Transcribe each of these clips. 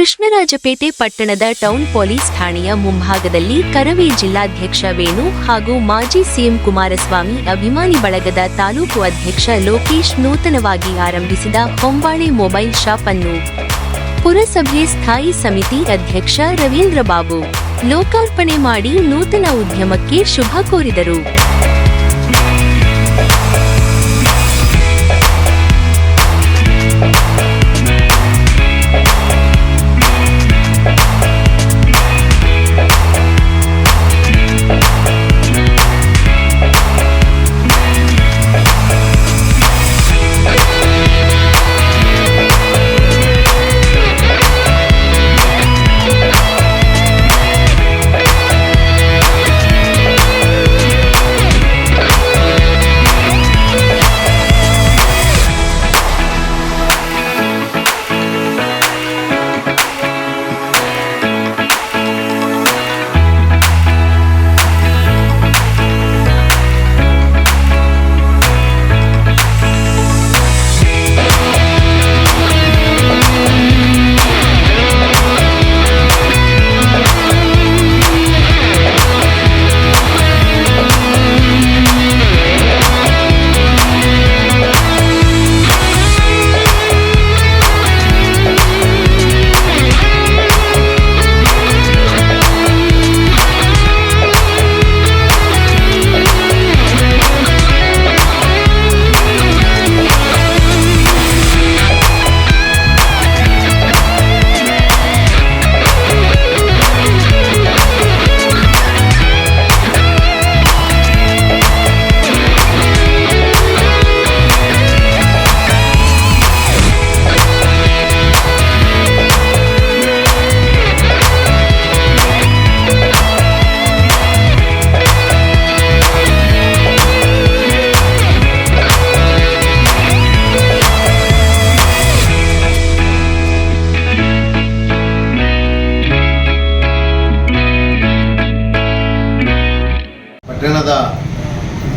ಕೃಷ್ಣರಾಜಪೇಟೆ ಪಟ್ಟಣದ town police ಠಾಣೆಯ ಮುಂಭಾಗದಲ್ಲಿ ಕರವೇ ಜಿಲ್ಲಾಧ್ಯಕ್ಷ ವೇಣು ಹಾಗೂ ಮಾಜಿ ಸಿಎಂ ಕುಮಾರಸ್ವಾಮಿ ಅಭಿಮಾನಿ ಬಳಗದ ತಾಲೂಕು ಅಧ್ಯಕ್ಷ ಲೋಕೇಶ್ ನೂತನವಾಗಿ ಆರಂಭಿಸಿದ ಹೊಂಬಾಳೆ ಮೊಬೈಲ್ ಶಾಪ್ ಅನ್ನು ಪುರಸಭೆ ಸ್ಥಾಯಿ ಸಮಿತಿ ಅಧ್ಯಕ್ಷ ರವೀಂದ್ರ ಬಾಬು ಲೋಕಾರ್ಪಣೆ ಮಾಡಿ ನೂತನ ಉದ್ಯಮಕ್ಕೆ ಶುಭ ಕೋರಿದರು.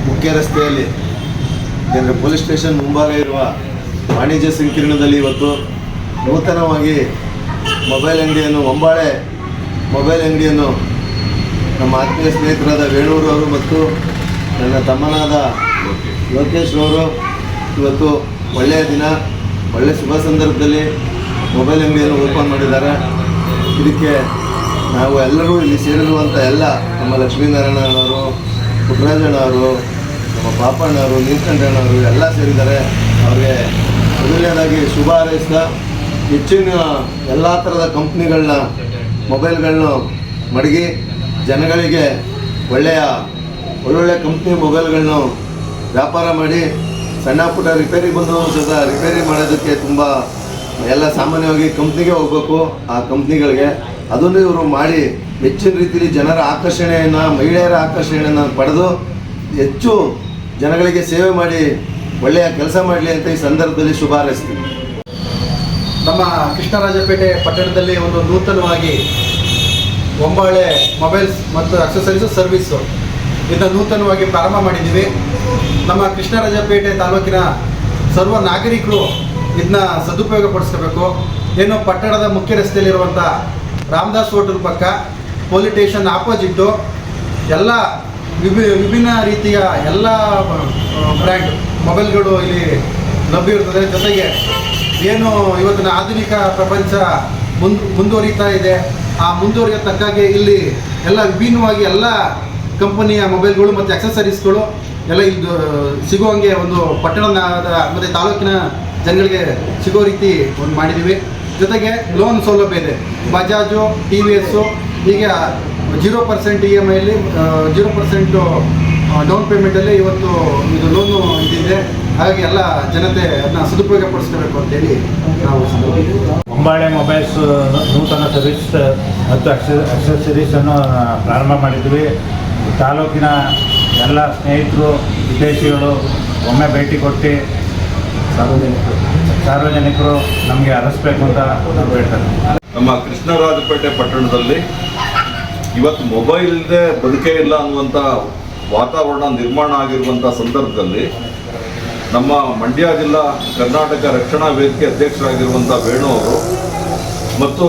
ಮುಖ್ಯ ರಸ್ತೆಯಲ್ಲಿ ಅಂದರೆ ಪೊಲೀಸ್ ಸ್ಟೇಷನ್ ಮುಂಭಾಗ ಇರುವ ವಾಣಿಜ್ಯ ಸಂಕೀರ್ಣದಲ್ಲಿ ಇವತ್ತು ನೂತನವಾಗಿ ಮೊಬೈಲ್ ಅಂಗಡಿಯನ್ನು, ಒಂಬಾಳೆ ಮೊಬೈಲ್ ಅಂಗಡಿಯನ್ನು ನಮ್ಮ ಆತ್ಮೀಯ ಸ್ನೇಹಿತರಾದ ವೇಣೂರು ಅವರು ಮತ್ತು ನನ್ನ ತಮ್ಮನಾದ ಲೋಕೇಶ್ ಅವರು ಇವತ್ತು ಒಳ್ಳೆಯ ದಿನ ಒಳ್ಳೆಯ ಶುಭ ಸಂದರ್ಭದಲ್ಲಿ ಮೊಬೈಲ್ ಅಂಗಡಿಯನ್ನು ಓಪನ್ ಮಾಡಿದ್ದಾರೆ. ಇದಕ್ಕೆ ನಾವು ಎಲ್ಲರೂ ಇಲ್ಲಿ ಸೇರಿರುವಂಥ ಎಲ್ಲ ನಮ್ಮ ಲಕ್ಷ್ಮೀನಾರಾಯಣವರು ಪುಟ್ಟರಾಜಣ್ಣವರು ನಮ್ಮ ಪಾಪಣ್ಣವರು ನೀಲ್ಕಂಠಣ್ಣವರು ಎಲ್ಲ ಸೇರಿದ್ದಾರೆ. ಅವ್ರಿಗೆ ಮೊದಲನೇದಾಗಿ ಶುಭ ಹಾರೈಸ್ತಾ, ಹೆಚ್ಚಿನ ಎಲ್ಲ ಥರದ ಕಂಪ್ನಿಗಳನ್ನ, ಮೊಬೈಲ್ಗಳನ್ನ ಮಡಗಿ, ಜನಗಳಿಗೆ ಒಳ್ಳೆಯ, ಒಳ್ಳೊಳ್ಳೆ ಕಂಪ್ನಿ ಮೊಬೈಲ್ಗಳನ್ನು ವ್ಯಾಪಾರ ಮಾಡಿ, ಸಣ್ಣ ಪುಟ್ಟ ರಿಪೇರಿ ಬಂದು ಸಹ ರಿಪೇರಿ ಮಾಡೋದಕ್ಕೆ ತುಂಬ ಎಲ್ಲ ಸಾಮಾನ್ಯವಾಗಿ ಕಂಪ್ನಿಗೆ ಹೋಗ್ಬೇಕು. ಆ ಕಂಪ್ನಿಗಳಿಗೆ ಅದನ್ನು ಇವರು ಮಾಡಿ ಹೆಚ್ಚಿನ ರೀತಿಯಲ್ಲಿ ಜನರ ಆಕರ್ಷಣೆಯನ್ನು, ಮಹಿಳೆಯರ ಆಕರ್ಷಣೆಯನ್ನು ಪಡೆದು ಹೆಚ್ಚು ಜನಗಳಿಗೆ ಸೇವೆ ಮಾಡಿ, ಒಳ್ಳೆಯ ಕೆಲಸ ಮಾಡಲಿ ಅಂತ ಈ ಸಂದರ್ಭದಲ್ಲಿ ಶುಭ ಹಾರೈಸ್ತೀನಿ ನಮ್ಮ ಕೃಷ್ಣರಾಜಪೇಟೆ ಪಟ್ಟಣದಲ್ಲಿ ಒಂದು ನೂತನವಾಗಿ ಒಂಬಾಳೆ ಮೊಬೈಲ್ಸ್ ಮತ್ತು ಅಕ್ಸಸರೀಸು ಸರ್ವಿಸು ಇದನ್ನು ನೂತನವಾಗಿ ಪ್ರಾರಂಭ ಮಾಡಿದ್ದೀವಿ. ನಮ್ಮ ಕೃಷ್ಣರಾಜಪೇಟೆ ತಾಲೂಕಿನ ಸರ್ವ ನಾಗರಿಕರು ಇದನ್ನ ಸದುಪಯೋಗ ಪಡಿಸ್ಕೋಬೇಕು. ಏನು ಪಟ್ಟಣದ ಮುಖ್ಯ ರಸ್ತೆಯಲ್ಲಿರುವಂಥ ರಾಮದಾಸ್ ಹೋಟೆಲ್ ಪಕ್ಕ ಪೊಲೀಸ್ ಸ್ಟೇಷನ್ ಆಪೋಸಿಟ್ಟು ಎಲ್ಲ ವಿಭಿ, ವಿಭಿನ್ನ ರೀತಿಯ ಎಲ್ಲ ಬ್ರ್ಯಾಂಡ್ ಮೊಬೈಲ್ಗಳು ಇಲ್ಲಿ ಲಭ್ಯ ಇರ್ತದೆ. ಜೊತೆಗೆ ಏನು ಇವತ್ತಿನ ಆಧುನಿಕ ಪ್ರಪಂಚ ಮುಂದ್, ಮುಂದುವರಿತಾ ಇದೆ. ಆ ಮುಂದುವರಿಯ ತಕ್ಕಾಗೆ ಇಲ್ಲಿ ಎಲ್ಲ ವಿಭಿನ್ನವಾಗಿ ಎಲ್ಲ ಕಂಪನಿಯ ಮೊಬೈಲ್ಗಳು ಮತ್ತು ಅಕ್ಸೆಸರೀಸ್ಗಳು ಎಲ್ಲ ಇದು ಸಿಗುವಂಗೆ ಒಂದು ಪಟ್ಟಣದ, ಮತ್ತು ತಾಲೂಕಿನ ಜನಗಳಿಗೆ ಸಿಗೋ ರೀತಿ ಒಂದು ಮಾಡಿದ್ದೀವಿ. ಜೊತೆಗೆ ಲೋನ್ ಸೌಲಭ್ಯ ಇದೆ. ಬಜಾಜು, ಟಿ ವಿ ಎಸ್ಸು ಹೀಗೆ ಜೀರೋ ಪರ್ಸೆಂಟ್ ಇ ಎಂ ಐಲಿ ಜೀರೋ ಪರ್ಸೆಂಟು ಡೌನ್ ಪೇಮೆಂಟಲ್ಲಿ ಇವತ್ತು ಇದು ಲೋನು ಇದ್ದಿದೆ ಹಾಗಾಗಿ ಎಲ್ಲ ಜನತೆ ಅದನ್ನ ಸದುಪಯೋಗ ಪಡಿಸ್ಕೋಬೇಕು ಅಂತೇಳಿ ನಾವು ಹೊಂಬಾಳೆ ಮೊಬೈಲ್ಸ್ ನೂತನ ಸರ್ವಿಸ್ ಮತ್ತು ಅಕ್ಸೆಸರೀಸನ್ನು ಪ್ರಾರಂಭ ಮಾಡಿದ್ವಿ. ತಾಲೂಕಿನ ಎಲ್ಲ ಸ್ನೇಹಿತರು, ವಿದೇಶಿಗಳು ಒಮ್ಮೆ ಭೇಟಿ ಕೊಟ್ಟು ಸಾರ್ವಜನಿಕರು ಸಾರ್ವಜನಿಕರು ನಮಗೆ ಹರಸ್ಬೇಕು ಅಂತ ಹೇಳ್ತಾರೆ. ನಮ್ಮ ಕೃಷ್ಣರಾಜಪೇಟೆ ಪಟ್ಟಣದಲ್ಲಿ ಇವತ್ತು ಮೊಬೈಲ್ ಇಲ್ಲದೆ ಬದುಕೇ ಇಲ್ಲ ಅನ್ನುವಂಥ ವಾತಾವರಣ ನಿರ್ಮಾಣ ಆಗಿರುವಂಥ ಸಂದರ್ಭದಲ್ಲಿ ನಮ್ಮ ಮಂಡ್ಯ ಜಿಲ್ಲಾ ಕರ್ನಾಟಕ ರಕ್ಷಣಾ ವೇದಿಕೆ ಅಧ್ಯಕ್ಷರಾಗಿರುವಂಥ ವೇಣು ಅವರು ಮತ್ತು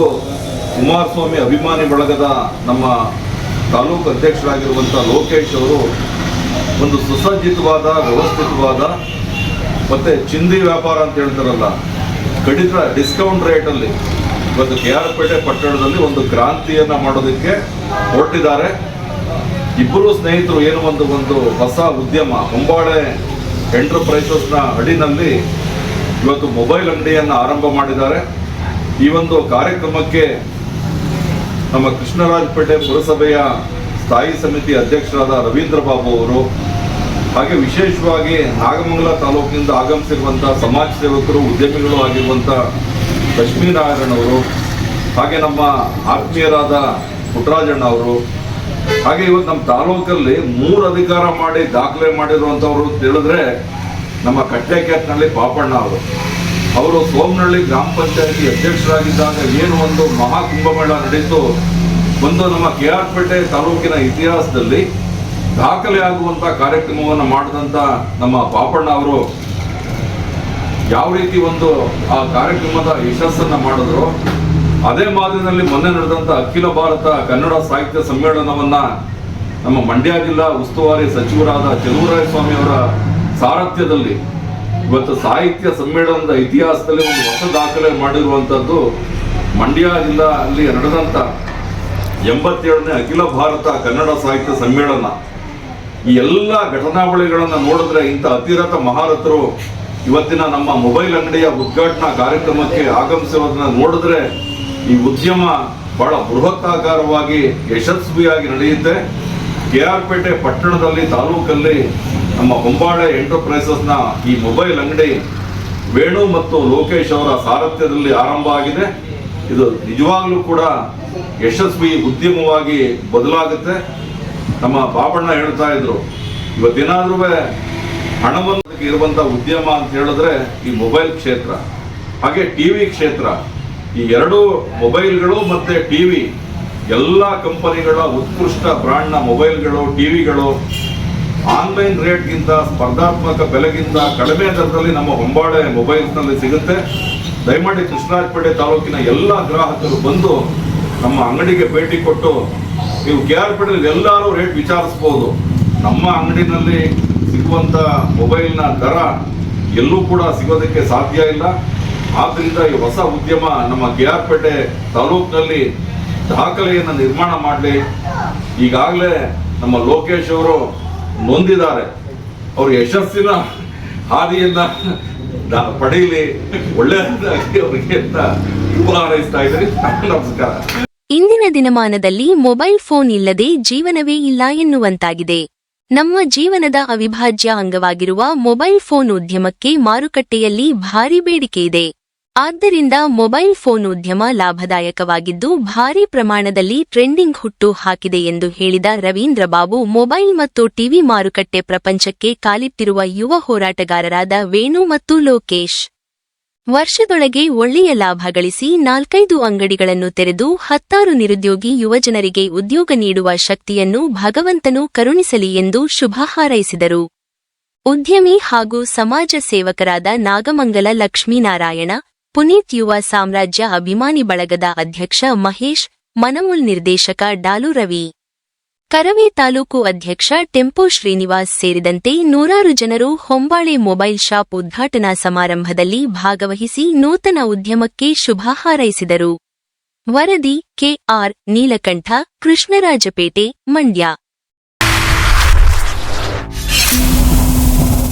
ಕುಮಾರಸ್ವಾಮಿ ಅಭಿಮಾನಿ ಬಳಗದ ನಮ್ಮ ತಾಲೂಕು ಅಧ್ಯಕ್ಷರಾಗಿರುವಂಥ ಲೋಕೇಶ್ ಅವರು ಒಂದು ಸುಸಜ್ಜಿತವಾದ, ವ್ಯವಸ್ಥಿತವಾದ ಮತ್ತು ಚಿಂದಿ ವ್ಯಾಪಾರ ಅಂತ ಹೇಳ್ತಾರಲ್ಲ, ಕಡಿತ ಡಿಸ್ಕೌಂಟ್ ರೇಟಲ್ಲಿ ಇವತ್ತು ಕೆ ಆರ್ ಪೇಟೆ ಪಟ್ಟಣದಲ್ಲಿ ಒಂದು ಕ್ರಾಂತಿಯನ್ನು ಮಾಡೋದಕ್ಕೆ ಹೊರಟಿದ್ದಾರೆ. ಇಬ್ಬರು ಸ್ನೇಹಿತರು ಏನು ಒಂದು ಒಂದು ಹೊಸ ಉದ್ಯಮ ಹೊಂಬಾಳೆ ಎಂಟರ್ಪ್ರೈಸಸ್ನ ಅಡಿನಲ್ಲಿ ಇವತ್ತು ಮೊಬೈಲ್ ಅಂಗಡಿಯನ್ನು ಆರಂಭ ಮಾಡಿದ್ದಾರೆ. ಈ ಒಂದು ಕಾರ್ಯಕ್ರಮಕ್ಕೆ ನಮ್ಮ ಕೃಷ್ಣರಾಜಪೇಟೆ ಪುರಸಭೆಯ ಸ್ಥಾಯಿ ಸಮಿತಿ ಅಧ್ಯಕ್ಷರಾದ ರವೀಂದ್ರ ಬಾಬು ಅವರು ಹಾಗೆ ವಿಶೇಷವಾಗಿ ನಾಗಮಂಗಲ ತಾಲೂಕಿನಿಂದ ಆಗಮಿಸಿರುವಂಥ ಸಮಾಜ ಸೇವಕರು, ಉದ್ಯಮಿಗಳು ಆಗಿರುವಂಥ ಲಕ್ಷ್ಮೀನಾರಾಯಣ ಅವರು, ಹಾಗೆ ನಮ್ಮ ಆತ್ಮೀಯರಾದ ಪುಟ್ಟರಾಜಣ್ಣ ಅವರು, ಹಾಗೆ ಇವತ್ತು ನಮ್ಮ ತಾಲೂಕಲ್ಲಿ ಮೂರು ಅಧಿಕಾರ ಮಾಡಿ ದಾಖಲೆ ಮಾಡಿರುವಂಥವ್ರು ತಿಳಿದ್ರೆ ನಮ್ಮ ಕಟ್ಟೆಕೆಟ್ನಲ್ಲಿ ಪಾಪಣ್ಣ ಅವರು. ಅವರು ಸೋಮನಹಳ್ಳಿ ಗ್ರಾಮ ಪಂಚಾಯತಿ ಅಧ್ಯಕ್ಷರಾಗಿದ್ದಾಗ ಏನು ಒಂದು ಮಹಾ ಕುಂಭಮೇಳ ನಡೀತು, ಒಂದು ನಮ್ಮ ಕೆ ಆರ್ ಪೇಟೆ ತಾಲೂಕಿನ ಇತಿಹಾಸದಲ್ಲಿ ದಾಖಲೆ ಆಗುವಂಥ ಕಾರ್ಯಕ್ರಮವನ್ನು ಮಾಡಿದಂತ ನಮ್ಮ ಪಾಪಣ್ಣ ಅವರು ಯಾವ ರೀತಿ ಒಂದು ಆ ಕಾರ್ಯಕ್ರಮದ ಯಶಸ್ಸನ್ನ ಮಾಡಿದ್ರು, ಅದೇ ಮಾದರಿನಲ್ಲಿ ಮೊನ್ನೆ ನಡೆದಂತ ಅಖಿಲ ಭಾರತ ಕನ್ನಡ ಸಾಹಿತ್ಯ ಸಮ್ಮೇಳನವನ್ನ ನಮ್ಮ ಮಂಡ್ಯ ಜಿಲ್ಲಾ ಉಸ್ತುವಾರಿ ಸಚಿವರಾದ ಸ್ವಾಮಿ ಅವರ ಸಾರಥ್ಯದಲ್ಲಿ ಇವತ್ತು ಸಾಹಿತ್ಯ ಸಮ್ಮೇಳನದ ಇತಿಹಾಸದಲ್ಲಿ ಒಂದು ಹೊಸ ದಾಖಲೆ ಮಾಡಿರುವಂತದ್ದು ಮಂಡ್ಯ ಜಿಲ್ಲಾ ಅಲ್ಲಿ ನಡೆದಂತ ಎಂಬತ್ತೇಳನೇ ಅಖಿಲ ಭಾರತ ಕನ್ನಡ ಸಾಹಿತ್ಯ ಸಮ್ಮೇಳನ. ಈ ಎಲ್ಲ ಘಟನಾವಳಿಗಳನ್ನು ನೋಡಿದ್ರೆ ಇಂಥ ಅತಿರಥ ಮಹಾರಥರು ಇವತ್ತಿನ ನಮ್ಮ ಮೊಬೈಲ್ ಅಂಗಡಿಯ ಉದ್ಘಾಟನಾ ಕಾರ್ಯಕ್ರಮಕ್ಕೆ ಆಗಮಿಸಿರೋದನ್ನ ನೋಡಿದ್ರೆ ಈ ಉದ್ಯಮ ಬಹಳ ಬೃಹತ್ತಾಕಾರವಾಗಿ ಯಶಸ್ವಿಯಾಗಿ ನಡೆಯುತ್ತೆ. ಕೆ ಆರ್ ಪೇಟೆ ಪಟ್ಟಣದಲ್ಲಿ ತಾಲೂಕಲ್ಲಿ ನಮ್ಮ ಹೊಂಬಾಳೆ ಎಂಟರ್ಪ್ರೈಸಸ್ನ ಈ ಮೊಬೈಲ್ ಅಂಗಡಿ ವೇಣು ಮತ್ತು ಲೋಕೇಶ್ ಅವರ ಸಾರಥ್ಯದಲ್ಲಿ ಆರಂಭ ಆಗಿದೆ. ಇದು ನಿಜವಾಗ್ಲೂ ಕೂಡ ಯಶಸ್ವಿ ಉದ್ಯಮವಾಗಿ ಬದಲಾಗುತ್ತೆ. ನಮ್ಮ ಬಾಬಣ್ಣ ಹೇಳ್ತಾ ಇದ್ರು ಇವತ್ತೇನಾದ್ರೂ ಹಣವನ್ನು ಇರುವಂತ ಉದ್ಯಮ ಅಂತ ಹೇಳಿದ್ರೆ ಈ ಮೊಬೈಲ್ ಕ್ಷೇತ್ರ, ಹಾಗೆ ಟಿವಿ ಕ್ಷೇತ್ರ. ಈ ಎರಡು ಮೊಬೈಲ್ಗಳು ಮತ್ತೆ ಟಿವಿ, ಎಲ್ಲ ಕಂಪನಿಗಳ ಉತ್ಕೃಷ್ಟ ಬ್ರಾಂಡ್ನ ಮೊಬೈಲ್ಗಳು, ಟಿವಿಗಳು ಆನ್ಲೈನ್ ರೇಟ್ಗಿಂತ ಸ್ಪರ್ಧಾತ್ಮಕ ಬೆಲೆಗಿಂತ ಕಡಿಮೆ ದರದಲ್ಲಿ ನಮ್ಮ ಹೊಂಬಾಳೆ ಮೊಬೈಲ್ಸ್ನಲ್ಲಿ ಸಿಗುತ್ತೆ. ದಯಮಾಡಿ ಕೃಷ್ಣರಾಜಪೇಟೆ ತಾಲೂಕಿನ ಎಲ್ಲ ಗ್ರಾಹಕರು ಬಂದು ನಮ್ಮ ಅಂಗಡಿಗೆ ಭೇಟಿ ಕೊಟ್ಟು ನೀವು ಕೆ ಆರ್ ಎಲ್ಲರೂ ರೇಟ್ ವಿಚಾರಿಸ್ಬೋದು. ನಮ್ಮ ಅಂಗಡಿನಲ್ಲಿ ಸಿಗುವಂತ ಮೊಬೈಲ್ನ ದರ ಎಲ್ಲೂ ಕೂಡ ಸಿಗೋದಕ್ಕೆ ಸಾಧ್ಯ ಇಲ್ಲ. ಆದ್ದರಿಂದ ಈ ಹೊಸ ಉದ್ಯಮ ನಮ್ಮ ಕೆ ಆರ್ ಪೇಟೆ ತಾಲೂಕಿನಲ್ಲಿ ದಾಖಲೆಯನ್ನು ನಿರ್ಮಾಣ ಮಾಡಲಿ. ಈಗಾಗಲೇ ನಮ್ಮ ಲೋಕೇಶ್ ಅವರು ನೊಂದಿದ್ದಾರೆ. ಅವರು ಯಶಸ್ಸಿನ ಹಾದಿಯನ್ನ ಪಡೆಯಲಿ. ಒಳ್ಳೆಯದಾಗಿ ಅವರಿಗೆ ಅಂತ ಶುಭ ಹಾರೈಸ್ತಾ ಇದ್ದೀನಿ. ನಮಸ್ಕಾರ. ಇಂದಿನ ದಿನಮಾನದಲ್ಲಿ ಮೊಬೈಲ್ ಫೋನ್ ಇಲ್ಲದೆ ಜೀವನವೇ ಇಲ್ಲ ಎನ್ನುವಂತಾಗಿದೆ. ನಮ್ಮ ಜೀವನದ ಅವಿಭಾಜ್ಯ ಅಂಗವಾಗಿರುವ ಮೊಬೈಲ್ ಫೋನ್ ಉದ್ಯಮಕ್ಕೆ ಮಾರುಕಟ್ಟೆಯಲ್ಲಿ ಭಾರಿ ಬೇಡಿಕೆಯಿದೆ ಆದ್ದರಿಂದ ಮೊಬೈಲ್ ಫೋನ್ ಉದ್ಯಮ ಲಾಭದಾಯಕವಾಗಿದ್ದು ಭಾರಿ ಪ್ರಮಾಣದಲ್ಲಿ ಟ್ರೆಂಡಿಂಗ್ ಹುಟ್ಟು ಹಾಕಿದೆ ಎಂದು ಹೇಳಿದ ರವೀಂದ್ರ ಬಾಬು, ಮೊಬೈಲ್ ಮತ್ತು ಟಿವಿ ಮಾರುಕಟ್ಟೆ ಪ್ರಪಂಚಕ್ಕೆ ಕಾಲಿಟ್ಟಿರುವ ಯುವ ಹೋರಾಟಗಾರರಾದ ವೇಣು ಮತ್ತು ಲೋಕೇಶ್. ವರ್ಷದೊಳಗೆ ಒಳ್ಳೆಯ ಲಾಭ ಗಳಿಸಿ ನಾಲ್ಕೈದು ಅಂಗಡಿಗಳನ್ನು ತೆರೆದು ಹತ್ತಾರು ನಿರುದ್ಯೋಗಿ ಯುವಜನರಿಗೆ ಉದ್ಯೋಗ ನೀಡುವ ಶಕ್ತಿಯನ್ನು ಭಗವಂತನು ಕರುಣಿಸಲಿ ಎಂದು ಶುಭ ಹಾರೈಸಿದರು. ಉದ್ಯಮಿ ಹಾಗೂ ಸಮಾಜ ಸೇವಕರಾದ ನಾಗಮಂಗಲ ಲಕ್ಷ್ಮೀನಾರಾಯಣ, ಪುನೀತ್ ಯುವ ಸಾಮ್ರಾಜ್ಯ ಅಭಿಮಾನಿ ಬಳಗದ ಅಧ್ಯಕ್ಷ ಮಹೇಶ್, ಮನಮೂಲ್ ನಿರ್ದೇಶಕ ಡಾಲು ರವಿ. ಕರವೇ ತಾಲೂಕು ಅಧ್ಯಕ್ಷ ಟೆಂಪೋ ಶ್ರೀನಿವಾಸ್ ಸೇರಿದಂತೆ ನೂರಾರು ಜನರು ಹೊಂಬಾಳೆ ಮೊಬೈಲ್ ಶಾಪ್ ಉದ್ಘಾಟನಾ ಸಮಾರಂಭದಲ್ಲಿ ಭಾಗವಹಿಸಿ ನೂತನ ಉದ್ಯಮಕ್ಕೆ ಶುಭ ಹಾರೈಸಿದರು. ವರದಿ ಕೆಆರ್ ನೀಲಕಂಠ, ಕೃಷ್ಣರಾಜಪೇಟೆ, ಮಂಡ್ಯ.